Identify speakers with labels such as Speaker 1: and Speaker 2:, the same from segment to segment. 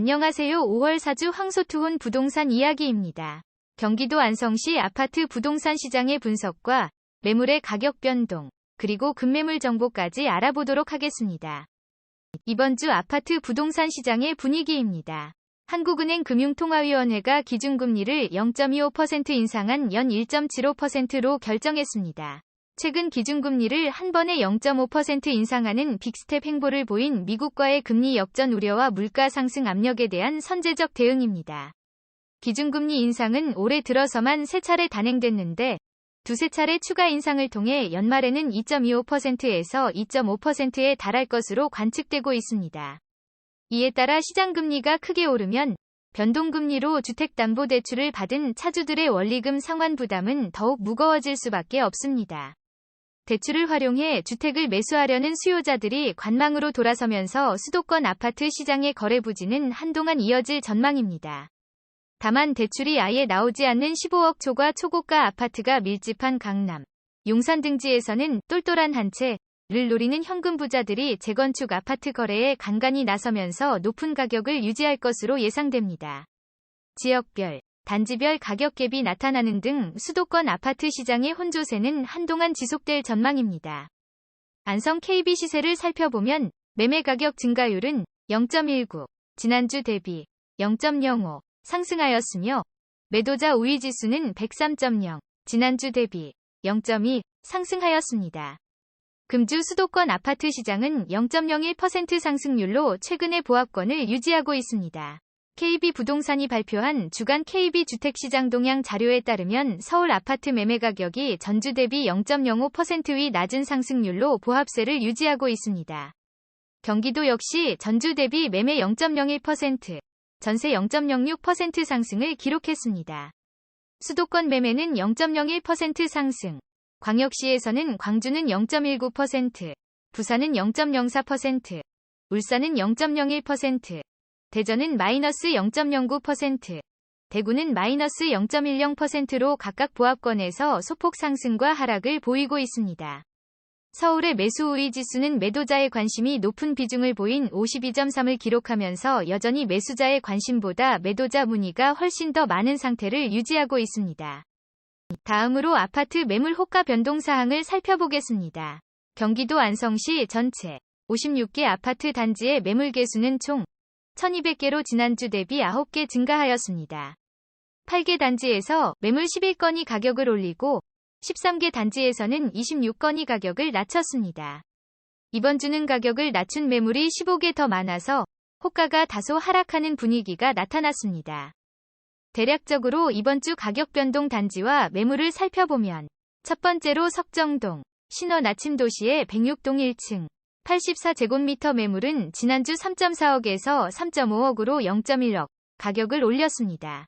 Speaker 1: 안녕하세요. 5월 사주 황소투혼 부동산 이야기입니다. 경기도 안성시 아파트 부동산 시장의 분석과 매물의 가격 변동, 그리고 급매물 정보까지 알아보도록 하겠습니다. 이번 주 아파트 부동산 시장의 분위기입니다. 한국은행 금융통화위원회가 기준금리를 0.25% 인상한 연 1.75%로 결정했습니다. 최근 기준금리를 한 번에 0.5% 인상하는 빅스텝 행보를 보인 미국과의 금리 역전 우려와 물가 상승 압력에 대한 선제적 대응입니다. 기준금리 인상은 올해 들어서만 세 차례 단행됐는데 두세 차례 추가 인상을 통해 연말에는 2.25%에서 2.5%에 달할 것으로 관측되고 있습니다. 이에 따라 시장금리가 크게 오르면 변동금리로 주택담보대출을 받은 차주들의 원리금 상환 부담은 더욱 무거워질 수밖에 없습니다. 대출을 활용해 주택을 매수하려는 수요자들이 관망으로 돌아서면서 수도권 아파트 시장의 거래 부진은 한동안 이어질 전망입니다. 다만 대출이 아예 나오지 않는 15억 초과 초고가 아파트가 밀집한 강남, 용산 등지에서는 똘똘한 한 채를 노리는 현금 부자들이 재건축 아파트 거래에 간간히 나서면서 높은 가격을 유지할 것으로 예상됩니다. 지역별, 단지별 가격 갭이 나타나는 등 수도권 아파트 시장의 혼조세는 한동안 지속될 전망입니다. 안성 KB 시세를 살펴보면 매매 가격 증가율은 0.19, 지난주 대비 0.05 상승하였으며 매도자 우위 지수는 103.0, 지난주 대비 0.2 상승하였습니다. 금주 수도권 아파트 시장은 0.01% 상승률로 최근의 보합권을 유지하고 있습니다. KB부동산이 발표한 주간 KB주택시장 동향 자료에 따르면 서울 아파트 매매 가격이 전주 대비 0.05%의 낮은 상승률로 보합세를 유지하고 있습니다. 경기도 역시 전주 대비 매매 0.01%, 전세 0.06% 상승을 기록했습니다. 수도권 매매는 0.01% 상승, 광역시에서는 광주는 0.19%, 부산은 0.04%, 울산은 0.01%, 대전은 마이너스 0.09%, 대구는 마이너스 0.10%로 각각 보합권에서 소폭 상승과 하락을 보이고 있습니다. 서울의 매수 우위 지수는 매도자의 관심이 높은 비중을 보인 52.3을 기록하면서 여전히 매수자의 관심보다 매도자 문의가 훨씬 더 많은 상태를 유지하고 있습니다. 다음으로 아파트 매물 호가 변동 사항을 살펴보겠습니다. 경기도 안성시 전체 56개 아파트 단지의 매물 개수는 총 1200개로 지난주 대비 9개 증가하였습니다. 8개 단지에서 매물 11건이 가격을 올리고 13개 단지에서는 26건이 가격을 낮췄습니다. 이번 주는 가격을 낮춘 매물이 15개 더 많아서 호가가 다소 하락하는 분위기가 나타났습니다. 대략적으로 이번 주 가격 변동 단지와 매물을 살펴보면 첫 번째로 석정동, 신원 아침 도시의 106동 1층, 84제곱미터 매물은 지난주 3.4억에서 3.5억으로 0.1억 가격을 올렸습니다.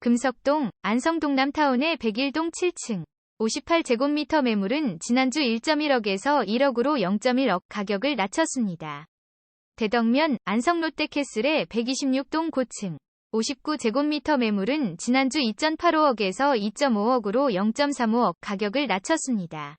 Speaker 1: 금석동, 안성동남타운의 101동 7층, 58제곱미터 매물은 지난주 1.1억에서 1억으로 0.1억 가격을 낮췄습니다. 대덕면 안성롯데캐슬의 126동 고층, 59제곱미터 매물은 지난주 2.85억에서 2.5억으로 0.35억 가격을 낮췄습니다.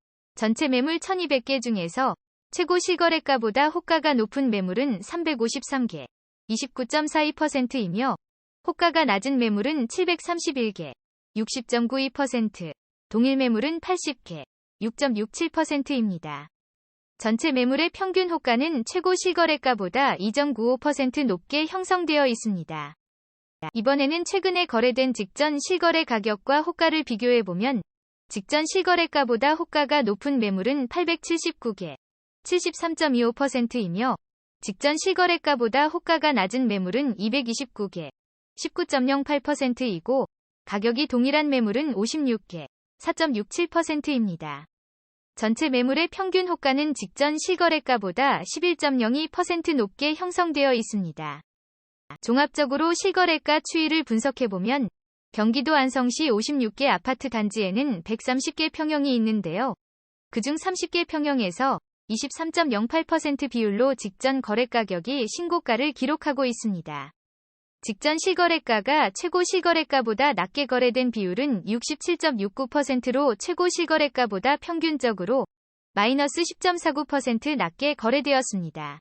Speaker 1: 전체 매물 1200개 중에서 최고 실거래가보다 호가가 높은 매물은 353개, 29.42%이며 호가가 낮은 매물은 731개, 60.92%, 동일 매물은 80개, 6.67%입니다. 전체 매물의 평균 호가는 최고 실거래가보다 2.95% 높게 형성되어 있습니다. 이번에는 최근에 거래된 직전 실거래 가격과 호가를 비교해보면 직전 실거래가보다 호가가 높은 매물은 879개, 73.25%이며 직전 실거래가보다 호가가 낮은 매물은 229개, 19.08%이고 가격이 동일한 매물은 56개, 4.67%입니다. 전체 매물의 평균 호가는 직전 실거래가보다 11.02% 높게 형성되어 있습니다. 종합적으로 실거래가 추이를 분석해보면 경기도 안성시 56개 아파트 단지에는 130개 평형이 있는데요. 그중 30개 평형에서 23.08% 비율로 직전 거래 가격이 신고가를 기록하고 있습니다. 직전 실거래가가 최고 실거래가보다 낮게 거래된 비율은 67.69%로 최고 실거래가보다 평균적으로 마이너스 10.49% 낮게 거래되었습니다.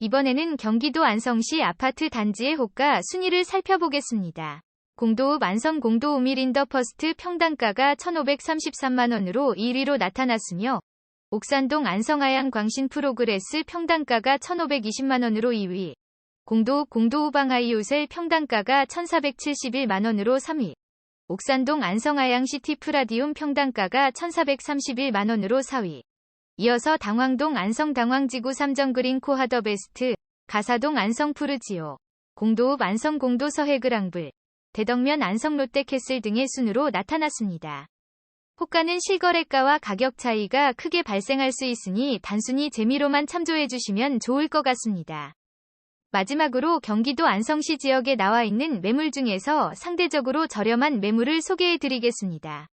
Speaker 1: 이번에는 경기도 안성시 아파트 단지의 호가 순위를 살펴보겠습니다. 공도읍 안성 공도읍 1인더 퍼스트 평당가가 1,533만원으로 1위로 나타났으며 옥산동 안성아양 광신 프로그레스 평당가가 1,520만원으로 2위, 공도읍 공도읍방 하이오셀 평당가가 1,471만원으로 3위, 옥산동 안성아양 시티 프라디움 평당가가 1,431만원으로 4위, 이어서 당황동 안성 당황지구 삼정그린 코하더 베스트, 가사동 안성 푸르지오, 공도읍 안성 공도 서해그랑불, 대덕면 안성 롯데캐슬 등의 순으로 나타났습니다. 호가는 실거래가와 가격 차이가 크게 발생할 수 있으니 단순히 재미로만 참조해 주시면 좋을 것 같습니다. 마지막으로 경기도 안성시 지역에 나와 있는 매물 중에서 상대적으로 저렴한 매물을 소개해 드리겠습니다.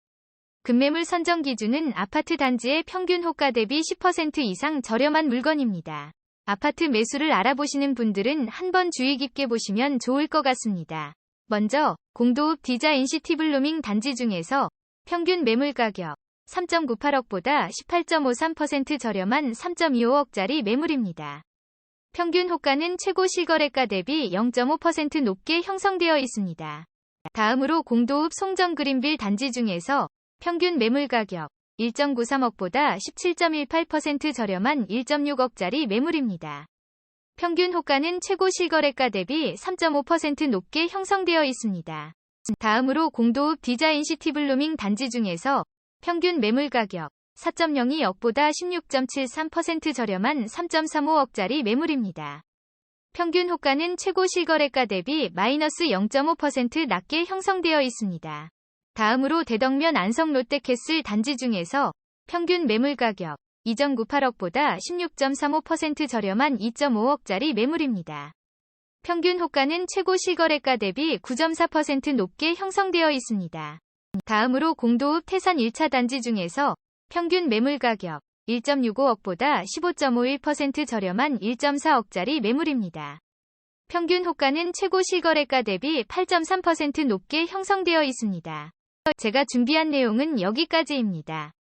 Speaker 1: 급매물 선정 기준은 아파트 단지의 평균 호가 대비 10% 이상 저렴한 물건입니다. 아파트 매수를 알아보시는 분들은 한번 주의 깊게 보시면 좋을 것 같습니다. 먼저 공도읍 디자인 시티 블루밍 단지 중에서 평균 매물 가격 3.98억보다 18.53% 저렴한 3.25억짜리 매물입니다. 평균 호가는 최고 실거래가 대비 0.5% 높게 형성되어 있습니다. 다음으로 공도읍 송정 그린빌 단지 중에서 평균 매물 가격 1.93억보다 17.18% 저렴한 1.6억짜리 매물입니다. 평균 호가는 최고 실거래가 대비 3.5% 높게 형성되어 있습니다. 다음으로 공도읍 디자인 시티블루밍 단지 중에서 평균 매물 가격 4.02 억보다 16.73% 저렴한 3.35억짜리 매물입니다. 평균 호가는 최고 실거래가 대비 마이너스 0.5% 낮게 형성되어 있습니다. 다음으로 대덕면 안성 롯데캐슬 단지 중에서 평균 매물 가격 2.98억보다 16.35% 저렴한 2.5억짜리 매물입니다. 평균 호가는 최고 실거래가 대비 9.4% 높게 형성되어 있습니다. 다음으로 공도읍 태산 1차 단지 중에서 평균 매물 가격 1.65억보다 15.51% 저렴한 1.4억짜리 매물입니다. 평균 호가는 최고 실거래가 대비 8.3% 높게 형성되어 있습니다. 제가 준비한 내용은 여기까지입니다.